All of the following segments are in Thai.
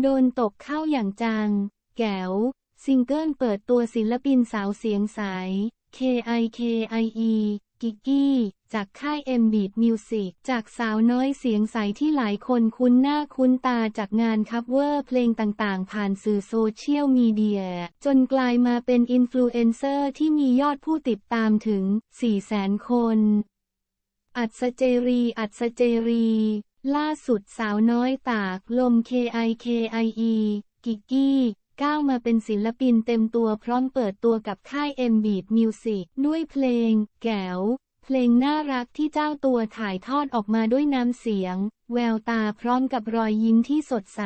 โดนตกเข้าอย่างจัง แก๋ว ซิงเกิลเปิดตัวศิลปินสาวเสียงใส KIKIE กิกกี้ จากค่าย M Beat Music จากสาวน้อยเสียงใสที่หลายคนคุ้นหน้าคุ้นตาจากงานคัฟเวอร์เพลงต่างๆ ผ่านสื่อโซเชียลมีเดีย จนกลายมาเป็นอินฟลูเอนเซอร์ที่มียอดผู้ติดตามถึง 400,000 คน อัศเจรี อัศเจรี ล่าสุดสาวน้อยตากลม KIKIE กิกกี้ก้าวมาเป็นศิลปินเต็มตัวพร้อมเปิดตัวกับค่าย M Beat Music ด้วยเพลง แก๋วเพลงน่ารักที่เจ้าตัวถ่ายทอดออกมาด้วยน้ำเสียงแววตาพร้อมกับรอยยิ้มที่สดใส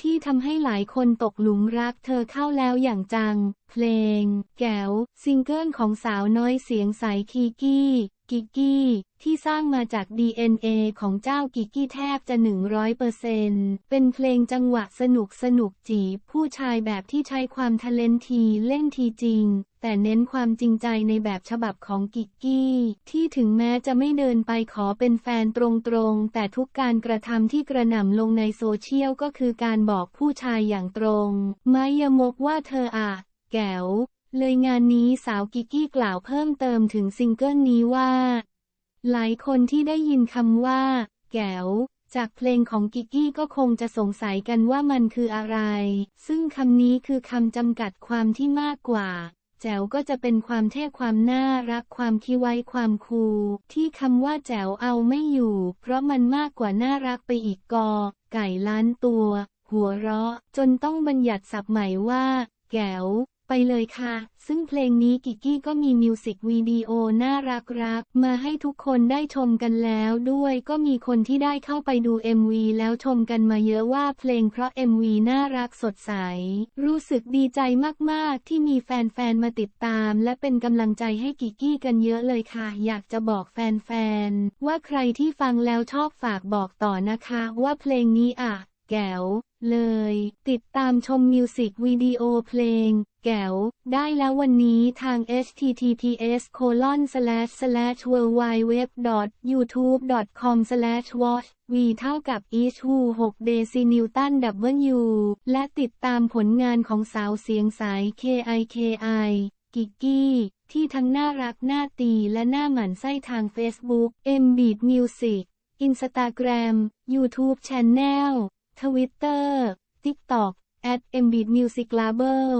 ที่ทำให้หลายคนตกหลุมรักเธอเข้าแล้วอย่างจัง เพลง แกวซิงเกิลของสาวน้อยเสียงใสคีกี้ กิกกี้ ที่สร้างมาจาก DNA ของเจ้ากิกกี้แทบจะ100%เป็นเพลงจังหวะสนุกสนุกจีบผู้ชายแบบที่ใช้ความทะเลนทีเล่นทีจริงแต่เน้นความจริงใจในแบบฉบับของกิกกี้ ที่ถึงแม้จะไม่เดินไปขอเป็นแฟนตรงๆ แต่ทุกการการกระทำที่กระหน่ำลงในโซเชียลก็คือการบอกผู้ชายอย่างตรง ไม่ยมกว่าเธออะ แก๋ว เลยงานนี้สาวกิกกี้กล่าวเพิ่มเติมถึงซิงเกิลนี้ว่า หลายคนที่ได้ยินคำว่า แก๋วจากเพลงของกิกกี้ก็คงจะสงสัยกันว่ามันคืออะไร ซึ่งคำนี้คือคำจำกัดความที่มากกว่า แจ๋วก็จะเป็นความเท่ความน่ารักความคิไว้ความคูลที่คำว่าแจ๋วเอาไม่อยู่ เพราะมันมากกว่าน่ารักไปอีกกอ ไก่ล้านตัว หัวเราะ จนต้องบัญญัติศัพท์ใหม่ว่า แก๋ว ไปเลยค่ะ ซึ่งเพลงนี้กิกกี้ก็มีมิวสิกวิดีโอน่ารักรักมาให้ทุกคนได้ชมกันแล้วด้วยก็มีคนที่ได้เข้าไปดู MV แล้วชมกันมาเยอะว่าเพลงเพราะ MV น่ารักสดใส รู้สึกดีใจมากๆ ที่มีแฟนๆ มาติดตาม และเป็นกำลังใจให้กิกกี้กันเยอะเลยค่ะ อยากจะบอกแฟนๆ ว่าใครที่ฟังแล้วชอบฝากบอกต่อนะคะ ว่าเพลงนี้อะ แก๋ว เลย ติดตามชมมิวสิกวิดีโอเพลง แก๋วได้แล้ววันนี้ทาง https colon slash slash w w w youtube com slash watch v เท่ากับ each who 6 deci newton w และติดตามผลงานของสาวเสียงสาย KIKI กิกกี้ ที่ทั้งน่ารักน่าตีและน่าหมั่นไส้ทาง Facebook M Beat Music Instagram YouTube Channel ทวิตเตอร์ทิกต็อกแอดเอ็มบีดมิวสิกลาเบล